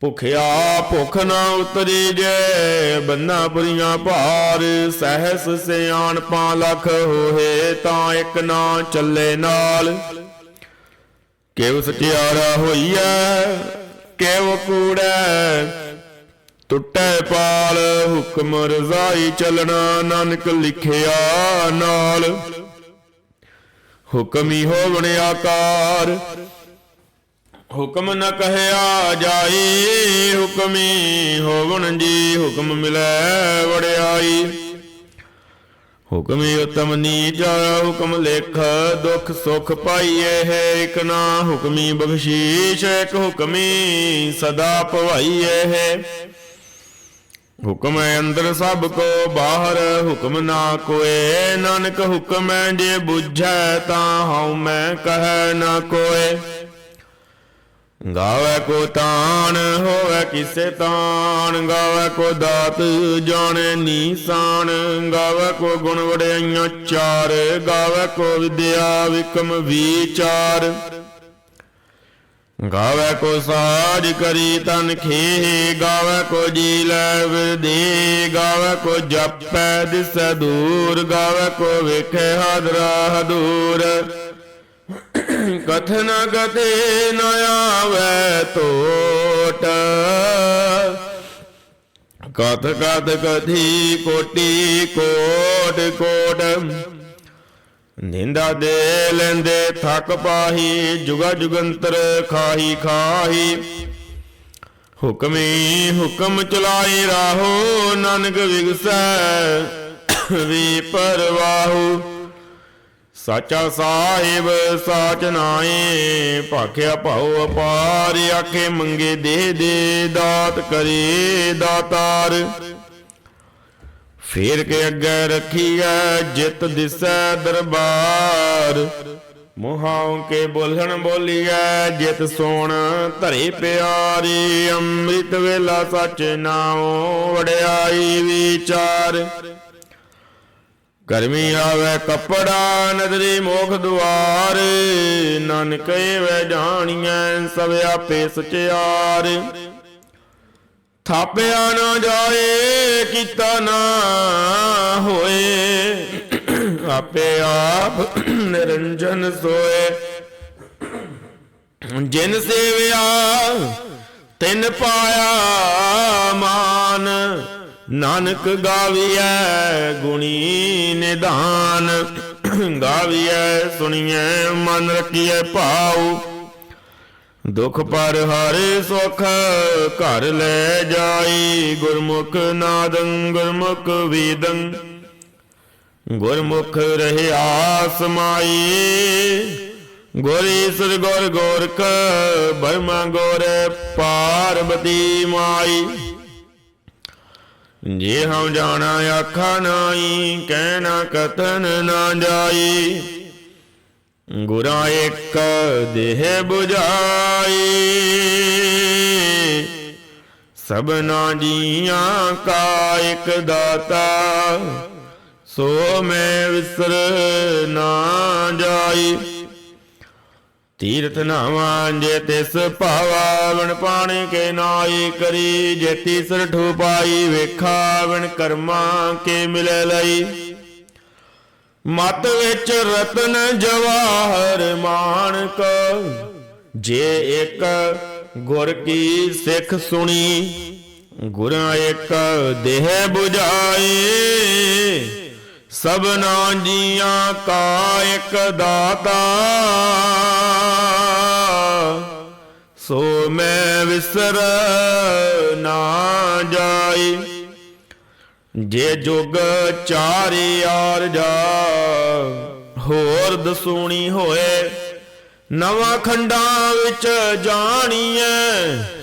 ਭੁਖਿਆ ਭੁਖ ਨਾ ਉਤਰੀ ਜੇ, ਬੰਨਾ ਪੁਰੀਆਂ ਭਾਰ, ਸਹਿਸ ਸਿਆਣ ਪਾ ਲਖ ਹੋਏ ਤਾਂ ਇੱਕ ਨਾ ਚੱਲੇ ਨਾਲ। ਕਿਵ ਸਚਿਆਰਾ ਹੋਈਐ ਕਿਵ ਕੂੜੈ? ਟੁੱਟੈ ਪਾਲ, ਹੁਕਮ ਰਜ਼ਾਈ ਚੱਲਣਾ, ਨਾਨਕ ਲਿਖਿਆ ਨਾਲ। ਹੁਕਮੀ ਹੋਵਣ ਆਕਾਰ ਹੁਕਮ ਨ ਕਹਿਆ ਜਾਈ, ਹੁਕਮੀ ਹੋਵਣ ਜੀ, ਹੁਕਮ ਮਿਲੈ ਵੜਿਆਈ ਹੁਕਮੀ ਉਤਮ ਨੀਚ, ਹੁਕਮ ਲੇਖ ਦੁਖ ਸੁਖ ਪਾਈਏ ਹੈ ਇਕ ਨਾ। ਹੁਕਮੀ ਬਖਸ਼ੀਸ਼, ਇਕ ਹੁਕਮੀ ਸਦਾ ਭਵਾਈਏ ਹੈ। ਹੁਕਮ ਹੈ ਅੰਦਰ ਸਭ ਕੋ ਬਾਹਰ, ਹੁਕਮ ਨਾ ਕੋਏ। ਨਾਨਕ ਹੁਕਮ ਹੈ ਜੇ ਬੁਝੈ ਤਾਂ ਹਉ ਮੈਂ ਕਹੈ ਨਾ ਕੋਏ। ਗਾਵੇ ਕੋ ਤਾਣ, ਹੋਵੇ ਕਿਸੇ ਤਾਣ। ਗਾਵੇ ਕੋ ਦਾਤ, ਜਾਣੇ ਨੀਸਾਨ। ਗਾਵੇ ਕੋ ਗੁਣ ਵੜਿਆਈਆਂ ਚਾਰ। ਗਾਵੇ ਕੋ ਵਿਦਿਆ ਵਿਕਮ ਵਿਚਾਰ। ਗਾਵੇ ਕੋ ਸਾਜ ਕਰੀ ਤਨ ਖੇ ਗਾਵੇ ਕੋ ਜੀ ਲੈ ਵਿਦੇ ਗਾਵੇ ਕੋ ਜਪੈ ਦਿਸੈ ਦੂਰ। ਗਾਵੇ ਕੋ ਵੇਖੇ ਹਦਰਾ ਹਦੂਰ। ਕਥਨ ਗਤੇ ਨ ਆਵੈ ਟੋਟ ਕਥ ਕਥ ਕਥੀ ਕੋਟੀ ਕੋਟ ਕੋਟ। ਨਿੰਦਾ ਦੇ ਲੈਂਦੇ ਥਕ ਪਾਹੀ, ਜੁਗਾ ਜੁਗੰਤਰ ਖਾਹੀ ਖਾਹੀ। ਹੁਕਮੀ ਹੁਕਮ ਚਲਾਈ ਰਾਹੋ, ਨਾਨਕ ਵਿਗਸੈ ਵੀ ਪਰਵਾਹੂ। ਸਾਚਾ ਸਾਹਿਬ, ਸਾਚ ਨਾਏ ਭਾਖਿਆ ਭਾਉ ਅਪਾਰ, ਆਖੇ ਮੰਗੇ ਦੇ ਦੇ, ਦਾਤ ਕਰੇ ਦਾਤਾਰ। ਫੇਰ ਕੇ ਅੱਗੇ ਰੱਖੀਐ, ਜਿਤ ਦਿਸੈ ਦਰਬਾਰ। ਮੁਹਾਉ ਕੇ ਬੋਲਣ ਬੋਲੀਐ, ਜਿਤ ਸੋਣ ਧਰੇ ਪਿਆਰੀ। ਅੰਮ੍ਰਿਤ ਵੇਲਾ ਸਚ ਨਾਉ ਵੜਿਆਈ ਵਿਚਾਰ। ਗਰਮੀ ਆਵੇ ਕਪੜਾ, ਨਦਰੀ ਮੋਖ ਦੁਆਰ, ਨਾਨਕ ਵੈ ਜਾਣੀਐ, ਸਭ ਆਪੇ ਸਚਿਆਰ। ਥਾਪਿਆ ਨਾ ਜਾਏ, ਕੀਤਾ ਨਾ ਹੋਏ, ਆਪੇ ਆਪ ਨਿਰੰਜਨ ਸੋਏ। ਜਿਨ ਸੇਵਿਆ, ਤਿਨ ਪਾਇਆ ਮਾਨ। ਨਾਨਕ ਗਾਵੀਐ, ਗੁਣੀ ਨਿਧਾਨ ਗਾਵੀਐ, ਸੁਣੀਐ, ਮਨ ਰਖੀਐ ਭਾਉ। ਦੁਖ ਪਰ ਹਰਿ ਸੁਖ ਘਰ ਲੈ ਜਾਈ, ਗੁਰਮੁਖ ਨਾਦੰ, ਗੁਰਮੁਖ ਵੀਦੰ। ਗੁਰਮੁਖ ਰਹਿਆ ਸਮਾਈ, ਗੁਰ ਗੁਰ ਗੋਰਖ ਬਰਮਾ ਗੋਰੇ ਪਾਰਬਤੀ ਮਾਈ। ਜੇ ਹਉ ਜਾਣਾ ਆਖਾ ਨਾਈ ਕਹਿਣਾ ਕਥਨ ਨਾ ਜਾਈ। ਗੁਰਾਂ ਇੱਕ ਦੇਹ 부ਝਾਈ ਸਭਨਾ ਜੀਆਂ ਕਾ ਇੱਕ ਦਾਤਾ, ਸੋ ਮੈਂ ਵਿਸਰ ਨਾ ਜਾਈ। ਤੀਰਥ ਨਾਵਾਂ ਜੇ ਤਿਸ ਭਾਵਾ ਪਾਣੀ ਕੇ ਨਾਈ ਕਰੀ, ਜੇ ਤੀਸਰ ਠੂਪਾਈ ਵੇਖਾ ਵਣ ਕਰਮਾ ਕੇ ਮਿਲੇ ਲਈ। ਮਤ ਵਿੱਚ ਰਤਨ ਜਵਾਹਰ ਮਾਨਕ, ਜੇ ਇੱਕ ਗੁਰ ਕੀ ਸਿੱਖ ਸੁਣੀ, ਗੁਰਾਂ ਇੱਕ ਦੇਹ 부ਝਾਏ ਸਭਨਾ ਜੀਆਂ ਕਾ ਇੱਕ ਦਾਤਾ। ਸੋ ਮੈਂ ਵਿਸਰ ਨਾ ਜਾਈ। ਜੇ ਜੁਗ ਚਾਰੇ ਆਰ ਜਾ, ਹੋਰ ਦਸੂਣੀ ਹੋਏ। ਨਵਾਂ ਖੰਡਾਂ ਵਿੱਚ ਜਾਣੀਐ,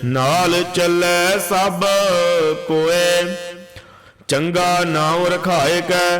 ਨਾਲ ਚੱਲੇ ਸਭ ਕੋਏ। ਚੰਗਾ ਨਾਮ ਰਖਾਏ ਕੈ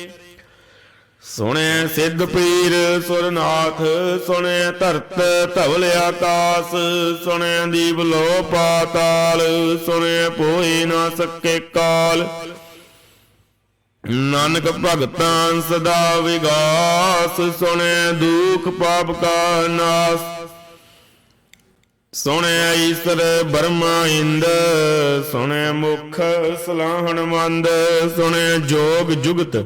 ਸੁਣੈ ਸਿੱਧ ਪੀਰ ਸੁਰਨਾਥ, ਸੁਣੈ ਧਰਤ ਧਵਲ ਆਕਾਸ, ਸੁਣੈ ਦੀਪ ਲੋ ਪਾਤਾਲ, ਸੁਣੈ ਪੋਈ ਨਾ ਸਕੇ ਕਾਲ। ਨਾਨਕ ਭਗਤਾਂ ਸਦਾ ਵਿਗਾਸ, ਸੁਣੈ ਦੁਖ ਪਾਪ ਕਾ ਨਾਸ। ਸੁਣੈ ਈਸਰ ਬਰਮਾ ਇੰਦ, ਸੁਣੈ ਮੁਖ ਸਲਾਹਣ ਮੰਦ, ਸੁਣੈ ਜੋਗ ਜੁਗਤ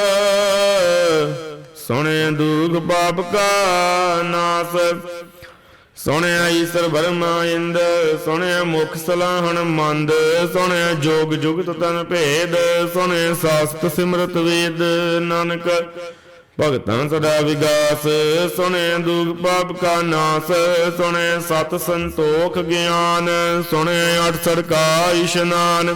ਸੁਣਿਆ ਦੁਖ ਪਾਪ ਕਾ ਨਾਸ। ਸੁਣਿਆ ਈਸਰ ਬਰਮਾ ਇੰਦ ਸੁਣਿਆ ਮੁਖ ਸਲਾਹਣ ਮੰਦ ਸੁਣਿਆ ਜੋਗ ਜੁਗਤ ਤਨ ਭੇਦ ਸੁਣਿਆ ਸਾਸਤ ਸਿਮਰਤ ਵੇਦ ਨਾਨਕ। ਭਗਤਾਂ ਸਦਾ ਵਿਗਾਸ ਸੁਣਿਆ ਦੁਖ ਪਾਪ ਕਾ ਨਾਸ ਸੁਣਿਆ ਸਤ ਸੰਤੋਖ ਗਿਆਨ ਸੁਣਿਆ ਅਠ ਸਰਕਾ ਇਸ਼ਨਾਨ।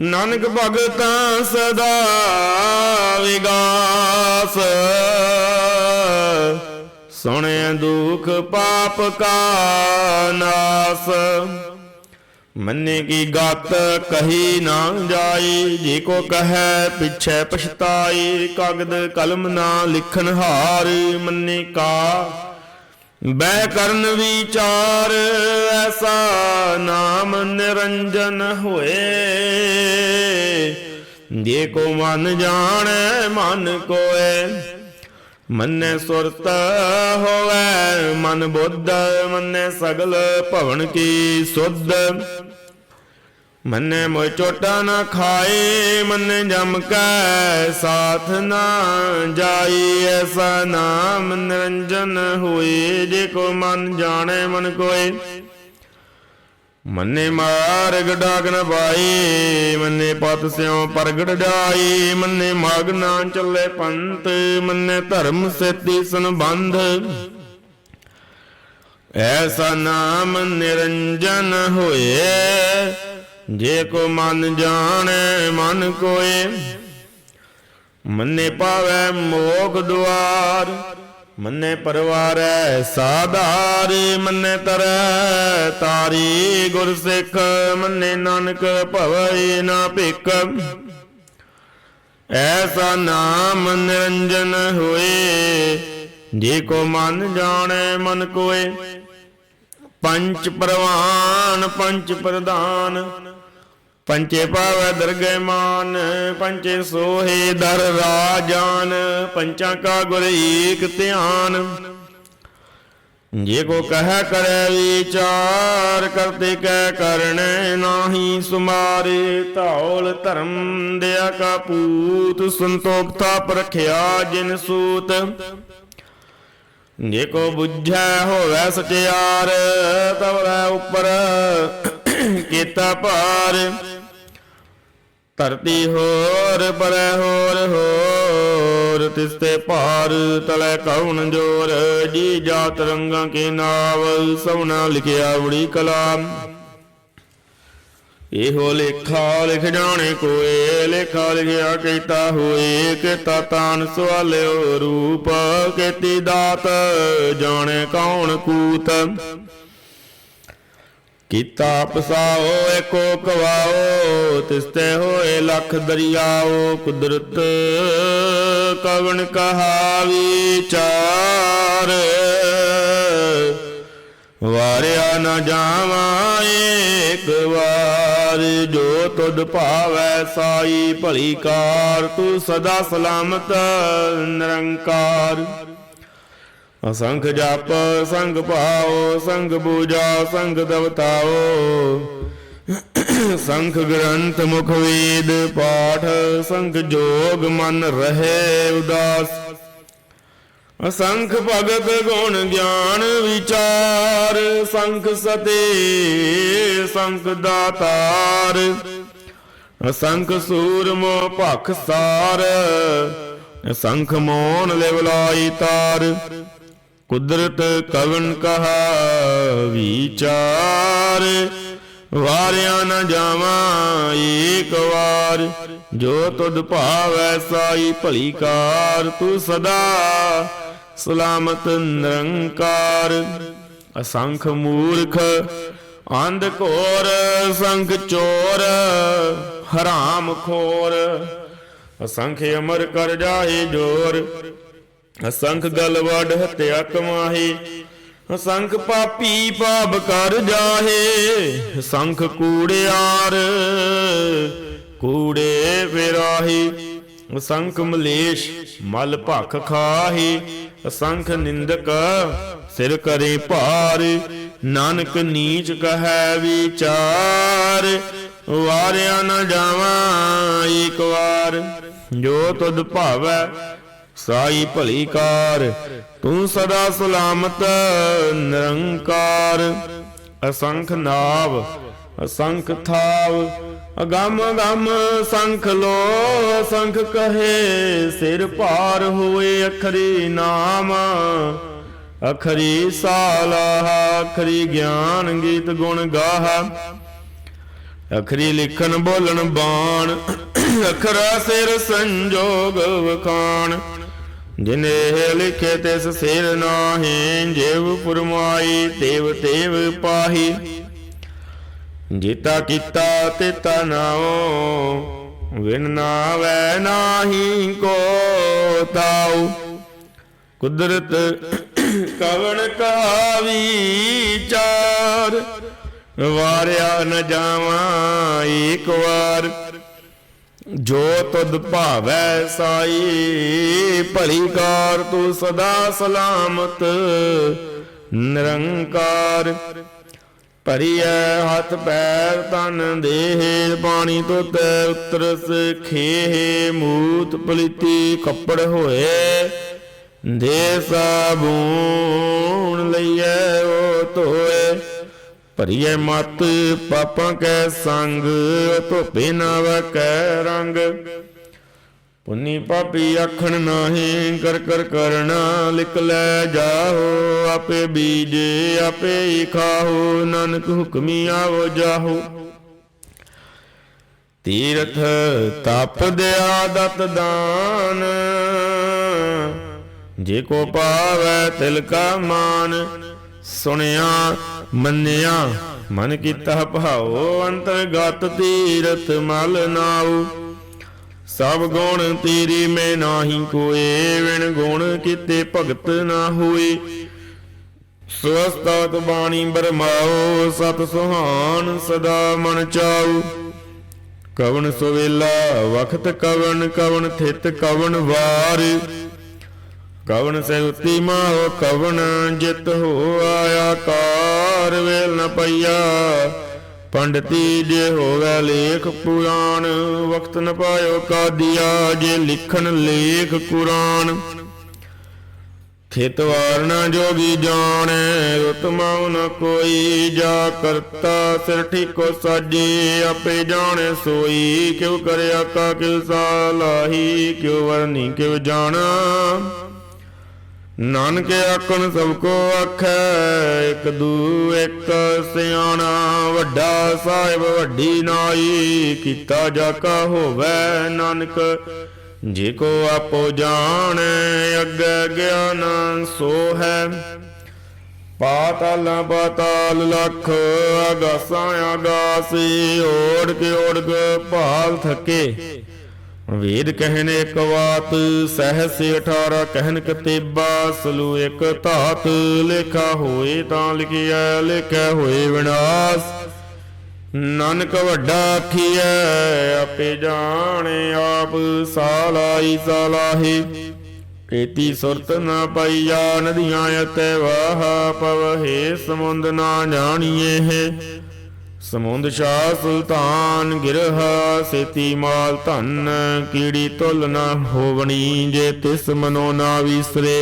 ਨਾਨਕ ਭਗਤਾਂ ਸਦਾ ਵਿਗਾਸ। ਸੁਣਿਆ ਦੁਖ ਪਾਪ ਕਾ ਨਾਸ। ਮੰਨੇ ਕੀ ਗਤ ਕਹੀ ਨਾ ਜਾਈ, ਜੇ ਕੋ ਕਹੈ ਪਿਛੈ ਪਛਤਾਈ, ਕਾਗਦ ਕਲਮ ਨਾ ਲਿਖਨ ਹਾਰ, ਮੰਨੇ ਕਾ ਬੈ ਕਰਨ ਵਿਚਾਰ, ਐਸਾ ਨਾਮ ਨਿਰੰਜਨ ਹੋਏ। ਜੇ ਕੋ ਮਨ ਜਾਣੈ, ਮਨ ਕੋਏ, ਮੰਨੇ ਸੁਰਤ ਹੋਵੇ। ਮਨ ਬੁੱਧ, ਮੰਨੇ ਸਗਲ ਭਵਨ ਕੀ ਸੁਧ। ਮੰਨੇ ਮੋਇ ਚੋਟਾ ਨਾ ਖਾਏ, ਮੰਨੇ ਜਮ ਕੈ ਸਾਥ ਨਾ ਜਾਈ, ਐਸਾ ਨਾਮ ਨਿਰੰਜਨ ਹੋਏ, ਜੇ ਕੋ ਮਨ ਜਾਣੈ ਮਨ ਕੋਏ। ਮੰਨੇ ਮਾਰਗ ਡਾਕ ਨ ਪਾਈ ਮੰਨੇ ਪਤ ਸਿਉ ਪ੍ਰਗਟ ਜਾਈ ਮੰਨੇ ਮਾਗ ਨਾ ਚੱਲੇ ਪੰਥ, ਮੰਨੇ ਧਰਮ ਸੇਤੀ ਸੰਬੰਧ। ਐਸਾ ਨਾਮ ਨਿਰੰਜਨ ਹੋਏ ਜੇ ਕੋ ਮਨ ਜਾਣੈ, ਮਨ ਕੋਏ, ਮੰਨੇ ਪਾਵੈ ਮੋਖ ਦੁਆਰ, ਮੰਨੇ ਪਰਵਾਰੈ ਸਾਧਾਰ, ਮੰਨੇ ਤਰੈ ਤਾਰੀ ਗੁਰ ਸਿੱਖ, ਮੰਨੇ ਨਾਨਕ ਭਵੈ ਨਾ ਭਿਕ ਐਸਾ ਨਾਮ ਨਿਰੰਜਨ ਹੋਏ, ਜੇ ਕੋ ਮਨ ਜਾਣੈ, ਮਨ ਕੋਏ, ਪੰਚ ਪ੍ਰਵਾਨ, ਪੰਚ ਪ੍ਰਧਾਨ ਪੰਚੇ ਪਾਵੈ ਦਰਗਹਿ ਮਾਨ, ਪੰਚੇ ਸੋਹੇ ਦਰ ਰਾਜਾਨ, ਪੰਚਾਂ ਕਾ ਗੁਰ ਏਕ ਧਿਆਨ। ਜੇ ਕੋ ਕਹਿ ਕਰੈ ਵਿਚਾਰ ਕਰਤੇ ਕਹਿ ਕਰਣੈ ਨਾਹੀ ਸੁਮਾਰੇ। ਧੌਲ ਧਰਮ ਦਿਆ ਕਾ ਪੂਤ ਸੰਤੋਖ ਥਾਪ ਰਖਿਆ ਜਿਨ ਸੂਤ। ਜੇ ਕੋ ਬੁੱਝੈ ਹੋਵੈ ਸਚਿਆਰ ਤਵੈ ਉਪਰ ਕੀਤਾ ਭਾਰ। ਧਰਤੀ ਹੋਰ, ਪਰੈ ਹੋਰ ਹੋਰ। ਜੋਰ ਤਿਸ ਤੇ ਭਾਰ ਤਲੇ ਕਉਣ ਜੋਰ, ਜੀ ਜਾਤ ਰੰਗਾਂ ਕੇ ਨਾਵ ਸਭਨਾ ਲਿਖਿਆ ਬੜੀ ਕਲਾਮ ਇਹੋ ਲੇਖਾ ਲਿਖ ਜਾਣੇ ਕੋਏ, ਲੇਖਾ ਲਿਖਿਆ ਕੀਤਾ ਹੋਏ, ਕੀਤਾ ਤਾਨ ਸਵਾਲਿਓ ਰੂਪ, ਕੀਤੀ ਦਾਤ, ਜਾਣੇ ਕੌਣ ਕੂਤ। ਕੀਤਾ ਪਸਾਓ, ਏਕੋ ਕਵਾਓ, ਤਿਸਤੇ ਹੋਏ ਲਖ ਦਰਿਆਓ, ਕੁਦਰਤ ਕਵਣ ਕਹਾ ਵਿਚਾਰ ਵਾਰਿਆ ਨਾ ਜਾਵਾਂ ਏਕ ਵਾਰ, ਜੋ ਤੁਧ ਭਾਵੈ ਸਾਈ ਭਲੀ ਕਾਰ, ਤੂੰ ਸਦਾ ਸਲਾਮਤ, ਨਿਰੰਕਾਰ। ਅਸੰਖ ਜਪ, ਸੰਗ ਭਾਓ ਸੰਗ ਪੂਜਾ, ਸੰਗ ਦਵਤਾਓ ਸੰਖ ਗ੍ਰੰਥ ਮੁਖ ਵੇਦ ਪਾਠ ਸੰਖ ਜੋਗ ਮਨ ਰਹੇ ਉਦਾਸ। ਅਸੰਖ ਭਗਤ ਗੁਣ ਗਿਆਨ ਵਿਚਾਰ, ਸੰਖ ਸਤੇ, ਸੰਖ ਦਾਤਾਰ। ਅਸੰਖ ਸੂਰਮੋ ਭਖ ਸਾਰ ਸੰਖ ਮੋਨ ਲਿਵਲਾਈ ਤਾਰ। ਕੁਦਰਤ ਕਵਨ ਕਹਾ, ਵਿਚਾਰ। ਵਾਰਿਆ ਨਾ ਜਾਵਾਂ ਏਕ ਵਾਰ। ਜੋ ਤੁਧ ਭਾਵੈ ਸਾਈ ਭਲੀ ਕਾਰ, ਤੂੰ ਸਦਾ ਸਲਾਮਤ ਨਿਰੰਕਾਰ। ਅਸੰਖ ਮੂਰਖ, ਅੰਧ ਘੋਰ ਸੰਖ ਚੋਰ, ਹਰਾਮ ਖੋਰ। ਅਸੰਖ ਅਮਰ ਕਰ ਜਾਏ ਜੋਰ। ਅਸੰਖ ਗਲ ਵਡ ਹਤਿਆ ਕਮਾਹੀ ਅਸੰਖ ਪਾਪੀ ਪਾਪ ਕਰ ਜਾਹੇ ਅਸੰਖ ਕੂੜਿਆਰ ਕੂੜੇ ਫਿਰਾਹੀ ਅਸੰਖ ਮਲੇਸ਼ ਮਲ ਭਖ ਖਾਹੀ ਅਸੰਖ ਨਿੰਦਕ ਸਿਰ ਕਰੇ ਭਾਰ, ਨਾਨਕ ਨੀਚ ਕਹੈ ਵਿਚਾਰ, ਵਾਰਿਆ ਨਾ ਜਾਵਾਂ ਏਕ ਵਾਰ, ਜੋ ਤੁਧ ਭਾਵੈ ਸਾਈ ਭਲੀ ਕਾਰ, ਤੂੰ ਸਦਾ ਸਲਾਮਤ, ਨਿਰੰਕਾਰ। ਅਸੰਖ ਨਾਵ, ਅਸੰਖ ਥਾਵ, ਅਗੰਮ ਅਗੰਮ ਸੰਖ ਲੋ, ਸੰਖ ਕਹੇ, ਸਿਰ ਭਾਰ ਹੋਏ ਅਖਰੀ ਨਾਮ। ਅਖਰੀ ਸਾਲਾਹ ਅਖਰੀ ਗਿਆਨ ਗੀਤ ਗੁਣ ਗਾਹ। ਅਖਰੀ ਲਿਖਣ ਬੋਲਣ ਬਾਣ, ਅਖਰਾ ਸਿਰ ਸੰਜੋਗ ਵਖਾਣ। ਜਿਨੇ ਲਿਖੇ ਤਿਸ ਸਿਰ ਨਾਹੀ, ਜਿਵ ਫਰਮਾਈ, ਤੇਵ ਤੇਵ ਪਾਹੀ। ਜੀਤਾ ਕੀਤਾ ਤੇਤਾ ਨਾਉ ਵਿਨ ਨਾਵੈ ਨਾਹੀ ਕੋ ਤਾਉ। ਕੁਦਰਤ ਕਵਣ ਕਾ ਵਿਚਾਰ ਵਾਰਿਆ ਨ ਜਾਵਾਂ ਏਕ ਵਾਰ। ਜੋ ਤੁਧ ਭਾਵੈ ਸਾਈ, ਭਲੀ ਕਾਰ ਤੂੰ ਸਦਾ ਸਲਾਮਤ। ਨਿਰੰਕਾਰ ਭਰੀਐ ਹੱਥ ਪੈਰ ਤਨ ਦੇਹ ਪਾਣੀ ਤੁਤ ਉਤਰਸ, ਖੇਹ, ਮੂਤ ਪਲੀਤੀ ਕੱਪੜ ਹੋਏ। ਦੇ ਸਾਬੂਨ ਲਈਐ, ਉਹ ਧੋਏ। ਭਰੀਏ ਮਤ ਪਾਪਾਂ ਕੈ ਸੰਗ ਧੋਪੇ ਨਾ ਵਕੈ ਰੰਗ। ਪੁੰਨੀ ਪਾਪੀ ਆਖਣ ਨਾਹੀ, ਕਰ ਕਰ ਕਰਨਾ ਲਿਖ ਲੈ ਜਾਹੋ, ਆਪੇ ਬੀਜੇ, ਆਪੇ ਹੀ ਖਾਹੋ, ਨਾਨਕ ਹੁਕਮੀ ਆਵੋ ਜਾਹੋ। ਤੀਰਥ ਤਪ ਦਿਆ ਦਤ ਦਾਨ, ਜੇ ਕੋ ਪਾਵੈ ਤਿਲ ਕਾ ਮਾਨ, ਸੁਣਿਆ ਮੰਨਿਆ। ਮਨ ਕੀਤਾ ਭਾਉ ਅੰਤਰਗਤ ਤੀਰਥ ਮਲ ਨਾਉ। ਸਭ ਗੁਣ ਤੇਰੀ ਮੈਂ ਨਾਹੀ ਕੋਏ ਵਿਣ ਗੁਣ ਕੀਤੇ ਭਗਤ ਨਾ ਹੋਏ। ਸਵਸਤਤ ਬਾਣੀ ਬਰਮਾਓ ਸਤ ਸੁਹਾਨ ਸਦਾ ਮਨ ਚਾਉ। ਕਵਣ ਸੁਵੇਲਾ ਵਖਤ ਕਵਣ ਕਵਣ ਥਿਤ ਕਵਣ ਵਾਰ। ਕਵਣ ਸੇਉਤੀ ਮਾਹ ਕਵਨ ਜਿਤ ਹੋ ਆਇਆ, ਕਾਰ ਵੇਲ ਨ ਪਈਆ। ਪੰਡਤੀ ਜੇ ਹੋਵੇ ਲੇਖ ਪੁਰਾਣ, ਵਕਤ ਨ ਪਾਇਓ ਕਾਦੀਆ, ਜੇ ਲਿਖਣ ਲੇਖ ਕੁਰਾਨ। ਖੇਤ ਵਾਰਨਾ ਜੋਗੀ ਜਾਣੈ ਰਤਮਾਉ ਨ ਕੋਈ ਜਾ ਕਰਤਾ। ਸਿਰ ਠੀਕੋ ਸਾਜੇ, ਆਪੇ ਜਾਣੈ ਸੋਈ, ਕਿਉ ਕਰਿਆ ਕਾ ਕਿਉ ਸਾਲਾਹੀ ਕਿਉ ਵਰਨੀ ਕਿਉ ਜਾਣਾ। ਨਾਨਕ ਆਖਣ ਸਭ ਕੋ ਆਖੈ, ਇੱਕ ਦੂ ਇੱਕ ਸਿਆਣਾ, ਵੱਡਾ ਸਾਹਿਬ ਵੱਡੀ ਨਾਈ, ਕੀਤਾ ਜਾ ਕਾ ਹੋਵੇ ਨਾਨਕ, ਜੇ ਕੋ ਆਪੋ ਜਾਣੈ, ਅੱਗੇ ਗਿਆਨ ਸੋ ਹੈ। ਪਾਤਾਲਾਂ ਪਾਤਾਲ ਲਖ ਆਗਾਸਾਂ ਆਗਾਸੀ ਓੜ ਕੇ ਓੜ ਕੇ ਭਾਲ ਥਕੇ। ਵੇਦ ਕਹਿਨ ਇੱਕ ਵਾਤ ਸਹਸ 18 ਕਹਿਨ ਕਤੇਬਾ ਸਲੂ ਇੱਕ ਧਾਤ। ਲੇਖਾ ਹੋਏ ਤਾਂ ਲਿਖਿਆ ਲੇਖਾ ਹੋਏ ਵਿਨਾਸ਼। ਨਾਨਕ ਵੱਡਾ ਆਖੀਐ, ਆਪੇ ਜਾਣੇ ਆਪ ਸਾਲਾਈ ਸਾਲਾਹੀ। ਕੀਤੀ ਸੁਰਤ ਨਾ ਪਾਈਆ, ਨਦੀਆਂ ਅਤੈ ਵਾਹ ਪਵਹੇ ਸਮੁੰਦ ਨਾ ਜਾਣੀਏ ਹੈ। ਸਮੁੰਦ ਸ਼ਾਹ ਸੁਲਤਾਨ ਗਿਰਹ ਸੇਤੀ ਮਾਲ ਧਨ, ਕੀੜੀ ਤੁਲ ਨਾ ਹੋਵਣੀ ਜੇ ਤਿਸ ਮਨੋ ਨਾ ਵਿਸਰੇ।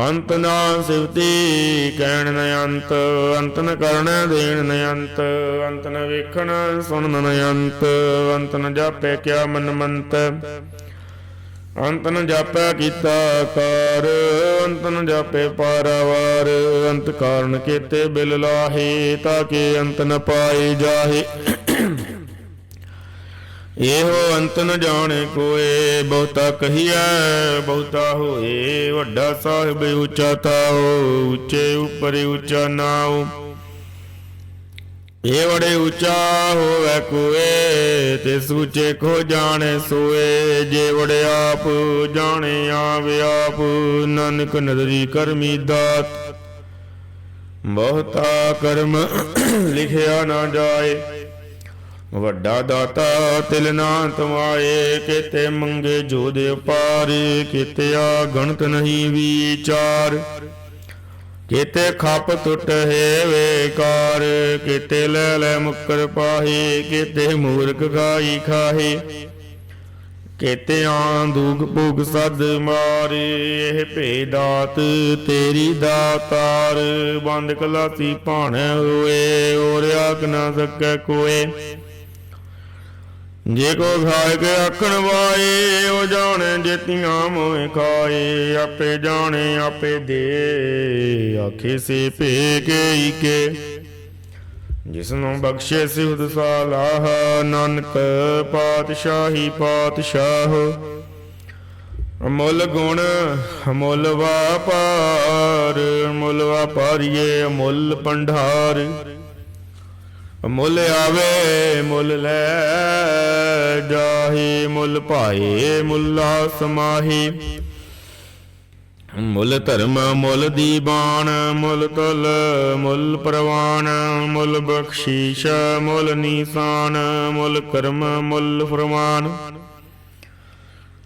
ਅੰਤ ਨਾ ਸਿਵਤੀ ਕਹਿਣ ਨ ਅੰਤ ਅੰਤ ਨ ਕਰਨ ਦੇਣ ਨ ਅੰਤ ਅੰਤ ਨ ਵੇਖਣ ਸੁਣਨ ਨ ਅੰਤ ਅੰਤ ਨ ਜਾਪੇ ਕਿਆ ਮਨ ਮੰਤ। ਅੰਤ ਨ ਜਾਪੈ ਕੀਤਾ ਕਾਰ ਅੰਤ ਨ ਜਾਪੇ ਪਾਰਾਵਾਰ, ਅੰਤ ਕਾਰਨ ਕੀਤੇ ਬਿਲ ਲਾਹੇ, ਤਾਂ ਕਿ ਅੰਤ ਨ ਪਾਏ ਜਾਹੇ। ਇਹੋ ਅੰਤ ਨ ਜਾਣੇ ਕੋਏ, ਬਹੁਤਾ ਕਹੀਐ, ਬਹੁਤਾ ਹੋਏ, ਵੱਡਾ ਸਾਹਿਬ ਉੱਚਾ ਤਾਓ ਉੱਚੇ ਉੱਪਰ ਉੱਚਾ ਨਾਉ। ਇਹ ਬੜੇ ਉੱਚਾ ਹੋਵੇ ਕੋਏ ਤੇ ਸੂਚੇ ਕੋ ਜਾਣੇ ਸੋਏ। ਜੇ ਬੜੇ ਆਪ, ਜਾਣੇ ਆਵੇ ਆਪ। ਨਾਨਕ ਨਦਰੀ ਕਰਮੀ ਦਾਤ। ਬਹੁਤਾ ਕਰਮ ਲਿਖਿਆ ਨਾ ਜਾਏ। ਵੱਡਾ ਦਾਤਾ ਤਿਲ ਨਾ ਤਮਾਏ ਕਿਤੇ ਮੰਗੇ ਜੋ ਦੇ ਪਾਰ ਕਿਤੇ ਆ ਗਣਤ ਨਹੀਂ ਵਿਚਾਰ। ਕਿਤੇ ਖੱਪ ਟੁੱਟ ਹੈ ਵੇਕਾਰ ਕਿਤੇ ਲੈ ਲੈ ਮੁੱਕਰ ਪਾਹੇ, ਕਿਤੇ ਮੂਰਖ ਖਾਈ ਖਾਹੇ, ਕਿਤੇ ਆਂ ਦੂਗ ਭੁਗ ਸਦ ਮਾਰੇ, ਇਹ ਭੇਦਾਤ ਤੇਰੀ ਦਾਤਾਰ, ਬੰਦ ਕਲਾਸੀ ਭਾਣੇ ਹੋਏ ਔਰ ਆਖ ਨਾ ਸਕੈ ਕੋਏ। ਜੇ ਕੋ ਖਾਏ ਕੇ ਆਖਣ ਵਾਏ, ਉਹ ਜਾਣੇ ਜੇਤੀਆਂ ਮੋਏ ਖਾਏ। ਆਪੇ ਜਾਣੇ, ਆਪੇ ਦੇ, ਆਖੇ ਸੇ ਭੇ ਕੇ ਜਿਸ ਨੂੰ ਬਖਸ਼ੇ ਸਿਉਦ ਸਾਲਾਹ, ਨਾਨਕ ਪਾਤਸ਼ਾਹੀ ਪਾਤਸ਼ਾਹ। ਅਮੁੱਲ ਗੁਣ, ਅਮੁੱਲ ਵਾਪਾਰ, ਅਮੁੱਲ ਵਾਪਾਰੀਏ, ਅਮੁੱਲ ਪੰਢਾਰ ਮੁੱਲ ਆਵੇ, ਮੁੱਲ ਲੈ ਜਾਹੀ, ਮੁੱਲ ਭਾਏ ਮੁੱਲਾ ਸਮਾਹੀ। ਮੁੱਲ ਧਰਮ, ਮੁੱਲ ਦੀਵਾਨ, ਮੁੱਲ ਤੁਲ, ਮੁੱਲ ਪ੍ਰਵਾਨ, ਮੁੱਲ ਬਖਸ਼ੀਸ਼, ਮੁੱਲ ਨੀਸਾਨ, ਮੁੱਲ ਕਰਮ, ਮੁੱਲ ਫਰਮਾਨ।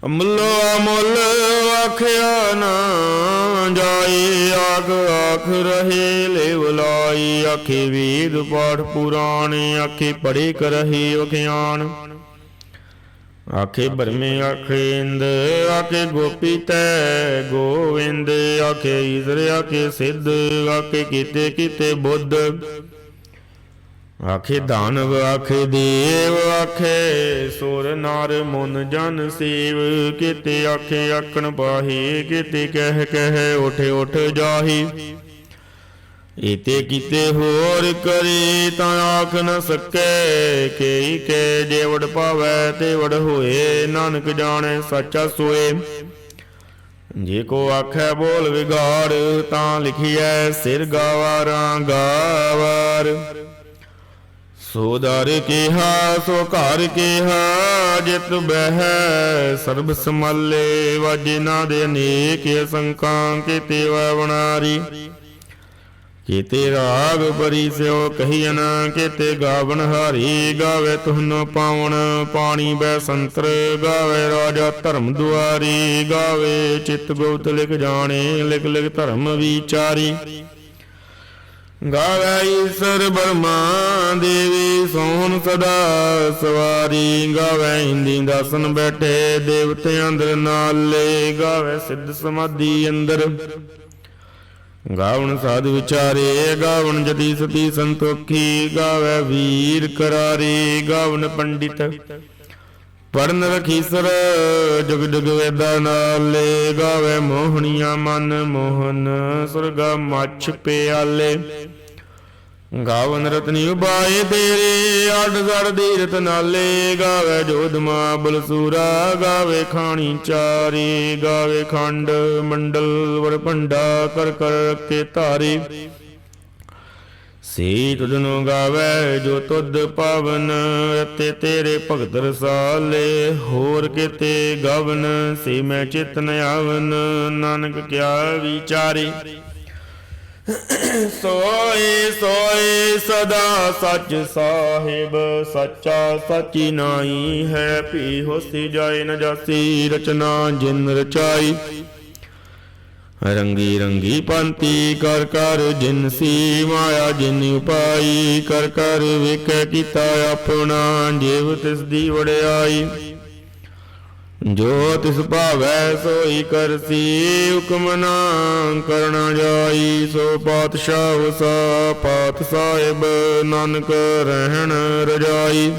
ਮੁੱਲੋ ਮੁੱਲ ਆਖਿਆ ਨਾ ਜਾਏ, ਆਖ ਆਖ ਰਹੇ ਲੇਵ ਲਾਈ, ਆਖੇ ਵੇਦ ਪਾਠ ਪੁਰਾਣ, ਆਖੇ ਪੜੇ ਕਰਹੀ ਵਖਿਆਨ ਆਖੇ ਬਰਮੇ ਆਖੇ ਇੰਦ, ਆਖੇ ਗੋਪੀ ਤੈ ਗੋਵਿੰਦ, ਆਖੇ ਈਸ਼ਰ, ਆਖੇ ਸਿੱਧ, ਆਖੇ ਕੀਤੇ ਕੀਤੇ ਬੁੱਧ। ਆਖੇ ਦਾਨਵ, ਆਖੇ ਦੇਵ, ਆਖੇ ਸੁਰ ਨਰ ਮਨ ਜਨ ਸੇਵ। ਕਿਤੇ ਆਖੇ ਆਖਣ ਪਾਹੀ ਕੀਤੇ ਕਹਿ ਕਹਿ ਉਠ ਉਠ ਜਾਹੀ। ਈਤੇ ਕੀਤੇ ਹੋਰ ਕਰੀ ਤਾਂ ਆਖ ਨ ਸਕੈ। ਕੇਈ ਕੇ ਜੇਵੜ ਪਾਵੈ ਤੇ ਵਡ ਹੋਏ, ਨਾਨਕ ਜਾਣੈ ਸੱਚਾ ਸੋਏ। ਜੇ ਕੋ ਆਖੈ ਬੋਲ ਵਿਗਾੜ, ਤਾਂ ਲਿਖੀਐ ਸਿਰ ਗਾਵਾਰਾਂ ਗਾਵਾਰ। ਸੋ ਦਰ ਕਿਹਾ, ਸੋ ਘਰ ਕਿਹਾ, ਜਿਤ ਬਹਿ ਸਰਬ ਸਮਾਲੇ ਵਾਜੇ ਦੇ ਅਨੇਕ ਸੰਕਾਂ ਕੀਤੇ ਵੈ ਕੀਤੇ ਰਾਗ ਬਰੀ ਸਿਓ ਕਹੀਨ ਕੀਤੇ ਗਾਵਨ ਹਾਰੀ, ਗਾਵੇ ਤੁਹਨੋ ਪਾਵਨ, ਪਾਣੀ ਬੈ ਸੰਤਰ, ਗਾਵੇ ਰਾਜਾ ਧਰਮ ਦੁਆਰੀ, ਗਾਵੇ ਚਿਤ ਗੁਪਤ ਲਿਖ ਜਾਣੇ, ਲਿਖ ਲਿਖ ਧਰਮ ਵਿਚਾਰੀ। ਗਾਵੇ ਈਸ਼ਰ ਬਰਮਾ ਦੇਵੀ, ਸੋਹਣ ਸਦਾ ਸਵਾਰੀ। ਗਾਵੈ ਹਿੰਦੀ ਦਾਸਨ ਬੈਠੇ, ਦੇਵਤੇ ਅੰਦਰ ਨਾਲੇ। ਗਾਵੈ ਸਿੱਧ ਸਮਾਧੀ ਅੰਦਰ। ਗਾਵਣ ਸਾਧ ਵਿਚਾਰੇ, ਗਾਵਣ ਜਤੀ ਸਤੀ ਸੰਤੋਖੀ। ਗਾਵੈ ਵੀਰ ਕਰਾਰੀ, ਗਾਵਣ ਪੰਡਿਤ। ਪੜਨ ਰਖੀਸਰ ਜੁਗ ਜੁਗ ਵੇਦਾ ਨਾਲੇ। ਗਾਵੇ ਮੋਹਣੀਆਂ ਮਨ ਮੋਹਨ, ਸੁਰਗਾ ਮੱਛ ਪਿਆਲੇ। ਗਾਵਨ ਰਤਨੀ ਉਬਾਏ ਤੇਰੇ ਅੱਡ ਜ਼ੜ ਦੀਰਤ ਨਾਲੇ। ਗਾਵੇ ਜੋਧਮਾ ਬਲਸੂਰਾ, ਗਾਵੇ ਖਾਣੀ ਚਾਰੀ। ਗਾਵੇ ਖੰਡ ਮੰਡਲ ਵਰ ਕਰ ਕਰ ਰੱਖੇ ਧਾਰੀ। ਸੇ ਤੁਧਨੁ ਗਾਵੇ ਜੋ ਤੁਧ ਪਾਵਨ, ਰਤੇ ਤੇਰੇ ਭਗਤ ਰਸਾਲੇ। ਹੋਰ ਕਿਤੇ ਗਵਨ, ਸੇ ਮੈਂ ਚਿਤ ਨ ਆਵਨ, ਨਾਨਕ ਕਿਆ ਵਿਚਾਰੇ। ਸੋਏ ਸੋਏ, ਸਦਾ ਸੱਚ ਸਾਹਿਬ, ਸੱਚਾ ਸੱਚੀ ਨਾਈ ਹੈ। ਭੀ ਹੋਸੀ ਜਾਏ ਨ ਜਾਸੀ ਰਚਨਾ ਜਿਨ ਰਚਾਈ। ਰੰਗੀ ਰੰਗੀ ਪੰਤੀ ਕਰ ਕਰ ਜਿਨਸੀ ਮਾਇਆ ਜਿਨ ਉਪਾਈ, ਕਰ ਕਰ ਵੇਖੈ ਕੀਤਾ ਆਪਣਾ, ਜੀਵ ਤਿਸ ਦੀ ਵੜਾਈ ਜੋ ਤਿਸ ਭਾਵੈ ਸੋਈ ਕਰਸੀ, ਹੁਕਮ ਨਾ ਕਰਣਾ ਜਾਈ। ਸੋ ਪਾਤਸ਼ਾਹ ਸਾ ਪਾਤ ਸਾਹਿਬ, ਨਾਨਕ ਰਹਿਣ ਰਜਾਈ।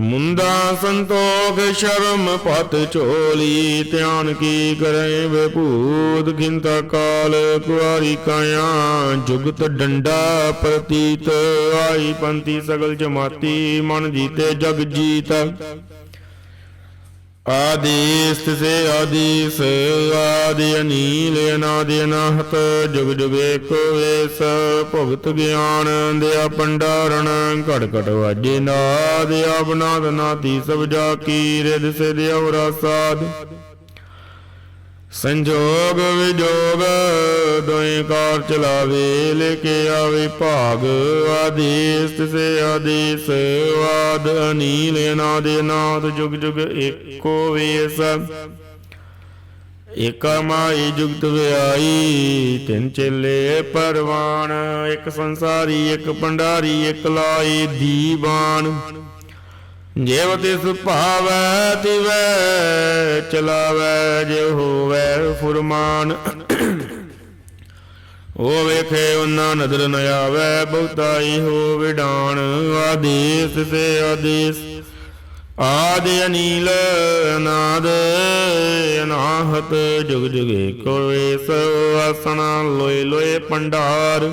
ਮੁੰਦਾ ਸੰਤੋਖ, ਸ਼ਰਮ ਪਤ ਝੋਲੀ, ਧਿਆਨ ਕੀ ਕਰੇ ਵਿਭੂਤ ਖਿੰਤਾ ਕਾਲ। ਕੁਆਰੀ ਕਾਇਆ ਜੁਗਤ ਡੰਡਾ ਪ੍ਰਤੀਤ, ਆਈ ਪੰਤੀ ਸਗਲ ਜਮਾਤੀ, ਮਨ ਜੀਤੇ ਜਗ ਜੀਤ। ਆਦੇਸ ਸੇ ਆਦੇਸ, ਆਦਿ ਅਨੀਲ ਅਨਾਦਿ ਅਨਾਹਤ, ਜੁਗ ਜੁਗ ਏਕੋ ਵੇਸ ਭਗਤ ਗਿਆਨ ਦਿਆ ਪੰਡਾਰਣ ਘਟ ਘਟ ਵਾਜੇ ਨਾਦ ਆਬਨਾਦ ਨਾਤੀ ਸਭ ਜਾ ਕੀ ਰਿਦ ਸੇ ਦਿਉਰਾ ਸਾਧ ਸੰਜੋਗ ਵਿਜੋਗ ਦੋਇ ਕਾਰ ਚਲਾਵੇ ਲੈ ਕੇ ਆਵੇ ਭਾਗ, ਆਦੇਸ ਸੇ ਆਦੇਸ ਵਾਦ ਅਨੀਲ ਅਨਾਦ ਅਨਾਦ ਜੁਗ ਜੁਗ ਏਕੋ ਵੇਸ। ਏਕਾ ਮਾਈ ਜੁਗਤ ਵਿਆਈ, ਤਿੰਨ ਚੇਲੇ ਪਰਵਾਨ, ਇੱਕ ਸੰਸਾਰੀ, ਇੱਕ ਭੰਡਾਰੀ ਇੱਕ ਲਾਈ ਦੀਵਾਨ। ਜੇਵ ਤਿਸ ਭਾਵੈ ਤਿਵੈ ਚਲਾਵੈ ਜੇ ਹੋਵੈ ਫੁਰਮਾਨ। ਉਹ ਵੇਖੇ ਉਹਨਾਂ ਨਦਰ ਨ ਆਵੈ ਬਹੁਤਾਈ ਹੋ ਵਿਡਾਨ ਆਦੇਸ ਸੇ ਆਦੇਸ, ਆਦਿ ਅਨੀਲ ਅਨਾਦ, ਅਨਾਹਤ ਜੁਗ ਜੁਗੇ ਕੋਏਸ ਆਸਣਾ ਲੋਏ ਲੋਏ ਪੰਡਾਰ।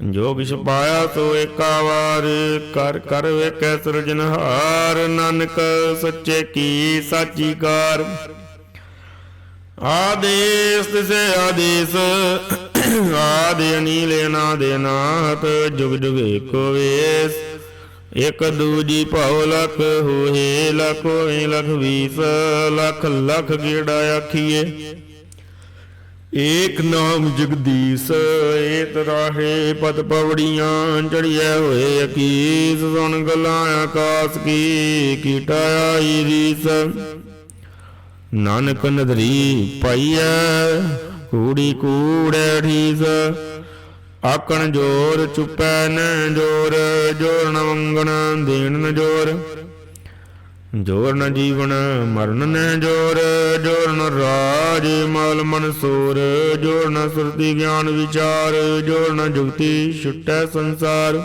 ਜੋ ਕਿਛ ਪਾਇਆ ਸੋ ਏਕਾ ਵਾਰ, ਕਰ ਕਰ ਵੇਖੈ ਸਿਰਜਨਹਾਰ ਨਾਨਕ ਸੱਚੇ ਕੀ ਸਾਚੀ ਕਾਰ ਆਦੇਸ ਤਿਸੇ ਆਦੇਸ, ਆਦਿ ਅਨੀਲ ਅਨਾਦ ਅਨਾਹਤ ਜੁਗ ਜੁਗ ਏਕੋ ਵੇਸ। ਇਕ ਦੂਜੀ ਭਉ ਲਖ ਹੋਏ ਲਖ ਹੋਏ, ਲਖ ਵੀਸ, ਲਖ ਲਖ ਗੇੜਾ ਆਖੀਏ। ਏਕ ਨਾਮ ਜਗਦੀਸ਼, ਏਤ ਰਾਹੇ ਪਦ ਪਵੜੀਆਂ ਚੜੀਐ ਹੋਏ ਅਕੀਸ, ਸੁਣ ਗਲਾਂ ਆਕਾਸ ਕੀ, ਕੀਟਾ ਆਈ ਰੀਸ। ਨਾਨਕ ਨਦਰੀ ਪਾਈਐ, ਕੂੜੀ ਕੂੜੈ ਠੀਸ ਆਕਣ ਜੋਰ ਚੁਪੈ ਨ ਜੋਰ ਜੋਰ ਨ ਮੰਗਣ ਦੇਣ ਨ ਜੋਰ। ਜੋਰ ਨ ਜੀਵਨ ਮਰਨ ਨ ਜੋਰ ਜੋਰ ਰਾਜ ਮਲ ਮਨਸੂਰ ਜੋਰ ਨ ਸੁਰਤੀ ਗਿਆਨ ਵਿਚਾਰ ਜੋਰ ਜੁਗਤੀ ਛੁਟੈ ਸੰਸਾਰ।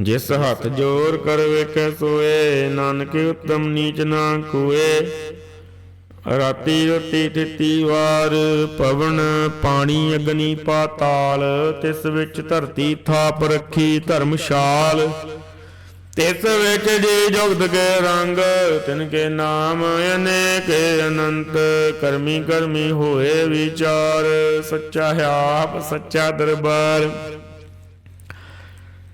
ਜਿਸ ਹੱਥ ਜੋਰ ਕਰ ਵੇਖੈ ਸੋਏ, ਨਾਨਕ ਉਤਮ ਨੀਚ ਨਾ ਕੋਏ। ਰਾਤੀ ਰਤੀ ਤਿੱਤੀ ਵਾਰ, ਪਵਨ ਪਾਣੀ ਅਗਨੀ ਪਾਤਾਲ, ਤਿਸ ਵਿੱਚ ਧਰਤੀ ਥਾਪ ਰੱਖੀ ਧਰਮਸ਼ਾਲ। ਤਿਸ ਵਿੱਚ ਜੀ ਜੁਗਤ ਕੇ ਰੰਗ, ਤਿਨ ਕੇ ਨਾਮ ਅਨੇਕ ਅਨੰਤ, ਕਰਮੀ ਕਰਮੀ ਹੋਏ ਵਿਚਾਰ, ਸੱਚਾ ਆਪ ਸੱਚਾ ਦਰਬਾਰ।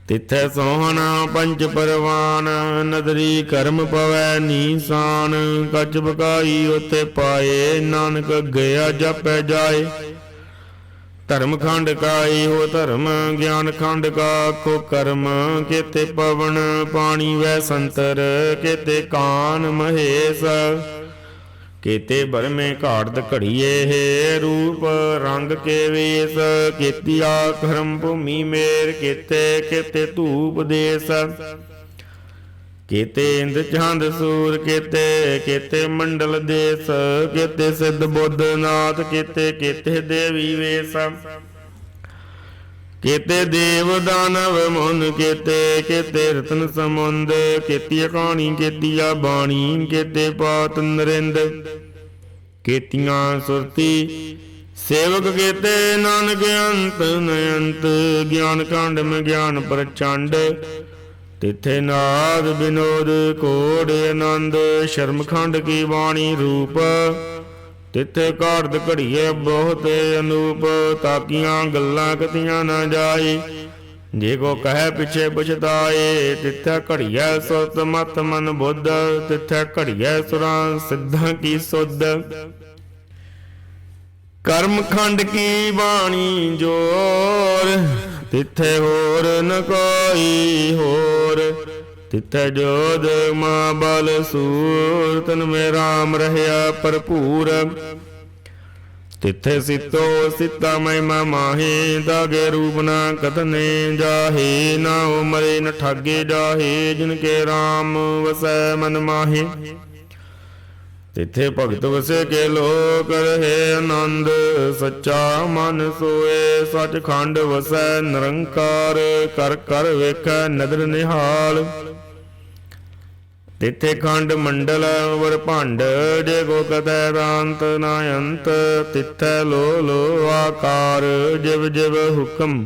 ਤਿੱਥੈ ਸੋਹਣਾ ਪੰਜ ਪਰਵਾਨ, ਨਦਰੀ ਕਰਮ ਪਵੈ ਨੀਸਾਨ ਕੱਚ ਬਕਾਈ ਉਤੇ ਪਾਏ, ਨਾਨਕ ਗਿਆ ਜਪੈ ਜਾਏ। ਧਰਮ ਖੰਡ ਕਾ ਹੋ ਧਰਮ, ਗਿਆਨ ਖੰਡ ਕਾ ਕੋ ਕਰਮ। ਕੇਤੇ ਪਵਨ ਪਾਣੀ ਵੈ ਸੰਤਰ, ਕੇਤੇ ਕਾਨ ਮਹੇਸ਼। ਕੀਤੇ ਬਰਮੇ ਘਾੜਤ ਘੜੀਏ ਹੈ ਰੂਪ ਰੰਗ ਕੇ ਵੇਸ। ਕੀਤਿਆ ਕਰਮ ਭੂਮੀ ਮੇਰ, ਕੀਤੇ ਕੀਤੇ ਧੂਪ ਦੇਸ। ਕੀਤੇ ਇੰਦ ਚੰਦ ਸੂਰ ਕੀਤੇ ਕੀਤੇ ਮੰਡਲ ਦੇਸ, ਕੀਤੇ ਸਿੱਧ ਬੁੱਧ ਨਾਥ, ਕੀਤੇ ਕੀਤੇ ਦੇਵੀ ਵੇਸ। ਕੀਤੇ ਦੇਵ ਦਾਨਵ ਮਨ ਕੀਤੇ ਕੀਤੇ ਰਤਨ ਸਮੁੰਦ, ਕੀਤੀ ਕਹਾਣੀ ਕੀਤੀਆ ਬਾਣੀ ਕੀਤੇ ਪਾਤ ਨਰਿੰਦ। ਕੀਤੀਆਂ ਸੁਰਤੀ ਸੇਵਕ ਕੀਤੇ ਨਾਨਕ ਅੰਤ, ਨਯੰਤ, ਗਿਆਨ ਕਾਂਡ ਮ ਗਿਆਨ ਪ੍ਰਚੰਡ। ਤਿੱਥੇ ਨਾਦ ਬਿਨੋਦ ਕੋੜ ਆਨੰਦ, ਸ਼ਰਮਖੰਡ ਕੀ ਬਾਣੀ ਰੂਪ। ਤਿੱਥੇ ਘਾੜਤ ਘੜੀਏ ਬਹੁਤ ਅਨੂਪ, ਤਾਕੀਆਂ ਗੱਲਾਂ ਕਤੀਆਂ ਨਾ ਜਾਏ ਜੇ ਕੋ ਕਹੇ ਪਿਛੇ ਪਛਤਾਏ, ਤਿੱਥੇ ਘੜੀਐ ਸੁਰਤ ਮਤ ਮਨ ਬੁੱਧ, ਤਿੱਥੇ ਘੜੀਐ ਸੁਰਾਂ ਸਿੱਧਾਂ ਕੀ ਸੁਧ। ਕਰਮ ਖੰਡ ਕੀ ਬਾਣੀ ਜੋਰ ਤਿੱਥੇ ਹੋਰ ਨ ਕੋਈ ਹੋਰ। ਤਿੱਥੇ ਜੋਦ ਮਾ ਬਲ ਸੂਰ ਤਨ ਮੇ ਰਾਮ ਰਹਿਆ ਭਰਪੂਰ। ਤਿੱਥੇ ਸਿੱਤੋ ਸਿੱਤਾ ਮਹਿਮਾ ਮਾਹੀ, ਦਾਗੇ ਰੂਪ ਨਾ ਕਤਨੇ ਜਾਹੇ, ਨਾ ਉਮਰੇ ਨ ਠਾਗੇ ਜਾਹੇ, ਜਿਨ ਕੇ ਰਾਮ ਵਸੈ ਮਨ ਮਾਹੀ। ਤਿੱਥੇ ਭਗਤ ਵਸੇ ਕੇ ਲੋਕ ਰਹੇ ਆਨੰਦ, ਸੱਚਾ ਮਨ ਸੋਏ, ਸੱਚਖੰਡ ਵਸੈ ਨਿਰੰਕਾਰ, ਕਰ ਕਰ ਵੇਖੈ ਨਦਰ ਨਿਹਾਲ। ਤਿੱਥੇ ਖੰਡ ਮੰਡਲ ਵਰ ਭੰਡ, ਜੇ ਕੋ ਕਤੈ ਰਾਂਤ ਨਾ ਅੰਤ, ਤਿੱਥੈ ਲੋ ਲੋ ਆਕਾਰ, ਜਿਵ ਜਿਵ ਹੁਕਮ।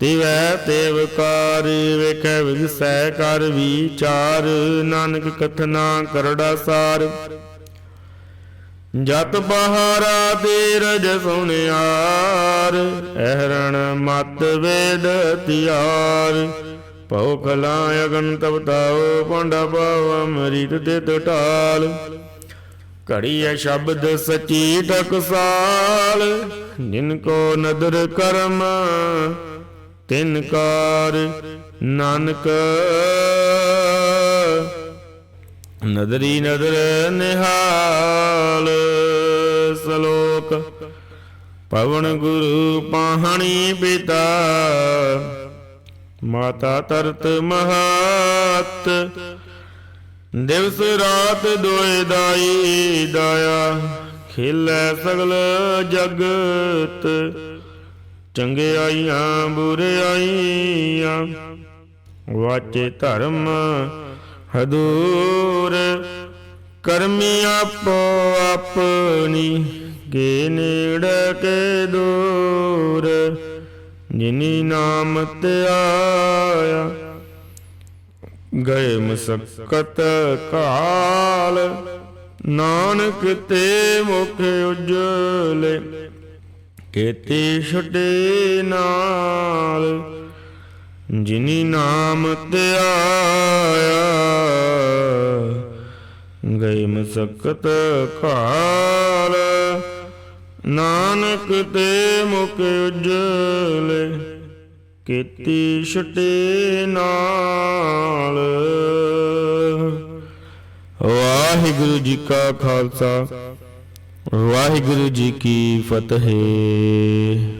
ਤਿਵੈ ਤੇਵ ਕਾਰ, ਵੇਖੈ ਵਿਗਸੈ ਕਰ ਵਿਚਾਰ, ਨਾਨਕ ਕਥਨਾ ਕਰੜਾ ਸਾਰ। ਜਤ ਬਹਾਰਾ ਤੇਰਜ ਸੁਣਿਆਰ ਅਹਰਣ ਮਤ ਵੇਦ ਤਿਆਰ। ਭਉ ਕਲਾ ਅਗਨ ਤਵਤਾਉ ਪੰਡਾ ਪਾਵ ਅਮ੍ਰਿਤ ਤੇ ਟਟਾਲ ਘੜੀ ਹੈ ਸ਼ਬਦ ਸਚੀ ਟਕਸਾਲ, ਜਿਨ ਕੋ ਨਦਰ ਕਰਮ, ਤਿਨ ਕਾਰ ਨਾਨਕ ਨਦਰੀ ਨਦਰ ਨਿਹਾਲ ਸਲੋਕ। ਪਵਨ ਗੁਰੂ ਪਾਹਣੀ ਪਿਤਾ। ਮਾਤਾ ਤਰਤ ਮਹਾਤ। ਦਿਵਸ ਰਾਤ ਦੋਏ ਦਾਈ ਦਾਇਆ। ਖੇਲੇ ਸਗਲ ਜਗਤ। ਚੰਗਿਆਈਆਂ ਬੁਰਿਆਈਆਂ ਵਾਚੇ ਧਰਮ ਹਦੂਰ ਕਰਮੀ ਆਪੋ ਆਪਣੀ ਕੇ ਨੇੜ ਕੇ ਦੂਰ, ਜਿਨੀ ਨਾਮ ਤੇ ਗਏ ਮਸਕਤ ਕਾਲ, ਨਾਨਕ ਤੇ ਮੁਖ ਉਜਲੇ, ਕੀਤੀ ਛੁਟੇ ਨਾਲ ਜਿਨੀ ਨਾਮ ਤੇ ਆਇਆ, ਗਏ ਮਸਕਤ ਕਾਲ ਨਾਨਕ ਤੇ ਮੁਖ ਉਜਲੇ, ਕੀਤੀ ਛੁਟੇ ਨਾਲ। ਵਾਹਿਗੁਰੂ ਜੀ ਕਾ ਖਾਲਸਾ, ਵਾਹਿਗੁਰੂ ਜੀ ਕੀ ਫਤਿਹ।